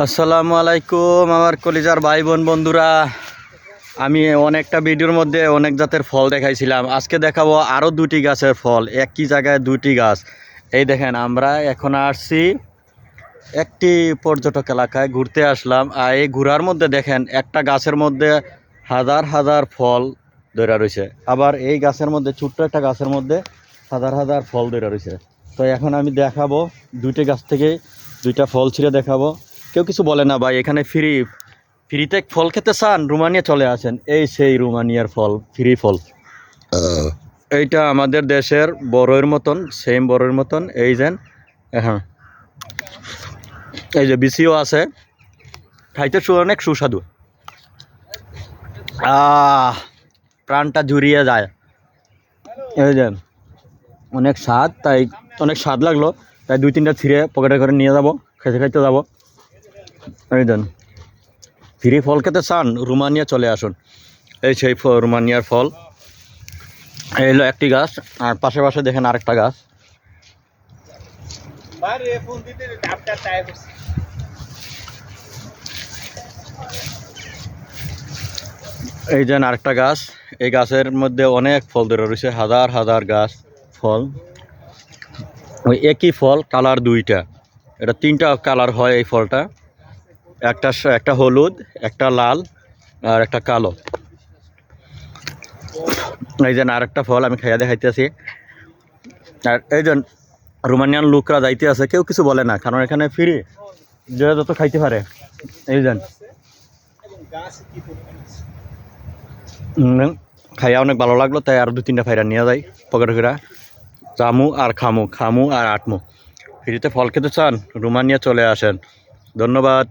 আসসালামু আলাইকুম আমার কলিজার ভাই বোন বন্ধুরা। আমি অনেকটা ভিডিওর মধ্যে অনেক জাতের ফল দেখাইছিলাম। আজকে দেখাবো আরও দুটি গাছের ফল, একই জায়গায় দুটি গাছ। এই দেখেন, আমরা এখন আসছি একটি পর্যটক এলাকায় ঘুরতে আসলাম। আর এই ঘোরার মধ্যে দেখেন, একটা গাছের মধ্যে হাজার হাজার ফল ধরে রয়েছে। আবার এই গাছের মধ্যে, ছোট্ট একটা গাছের মধ্যে হাজার হাজার ফল ধরে রয়েছে। তো এখন আমি দেখাবো দুইটি গাছ থেকে দুইটা ফল ছিঁড়ে দেখাবো। কেউ কিছু বলে না ভাই এখানে ফ্রি ফ্রিতে ফল খেতে চান রুমানিয়া চলে আসেন। এই সেই রুমানিয়ার ফল ফ্রি ফল। এইটা আমাদের দেশের বড়ের মতন সেম বড়ের মতন এই যেন হ্যাঁ। এই যে বিসিও আছে খাইতে সু অনেক সুস্বাদু। আহ প্রাণটা জুড়িয়ে যায়। এই যে অনেক স্বাদ তাই অনেক স্বাদ লাগল। তাই দুই তিনটা ছিঁড়ে পকেটে করে নিয়ে যাব খেতে খাইতে যাব। এই দেন। ফ্রি ফল খেতে চান রুমানিয়া চলে আসুন। এই সেই রুমানিয়ার ফল। এই হলো একটি গাছ আর পাশে পাশে দেখেন আরেকটা গাছ। এই যেন আরেকটা গাছ। এই গাছের মধ্যে অনেক ফল ধরে রয়েছে হাজার হাজার গাছ ফল। ওই একই ফল কালার দুইটা। এটা তিনটা কালার হয় এই ফলটা। একটা একটা হলুদ একটা লাল আর একটা কালো। এই যেন আরেকটা ফল আমি খাইয়া দেখাইতেছি। আর এই যেন রোমানিয়ান লোকরা যাইতে আছে কেউ কিছু বলে না কারণ এখানে ফ্রি। যে যত খাইতে পারে। এই? উম, খাইয়া অনেক ভালো লাগল তাই আরও দু তিনটা ফাইরা নিয়ে যাই পকেটে করে চামু আর খামু খামু আর আটমু। ফ্রিতে ফল খেতে চান রুমানিয়া চলে আসেন। ধন্যবাদ।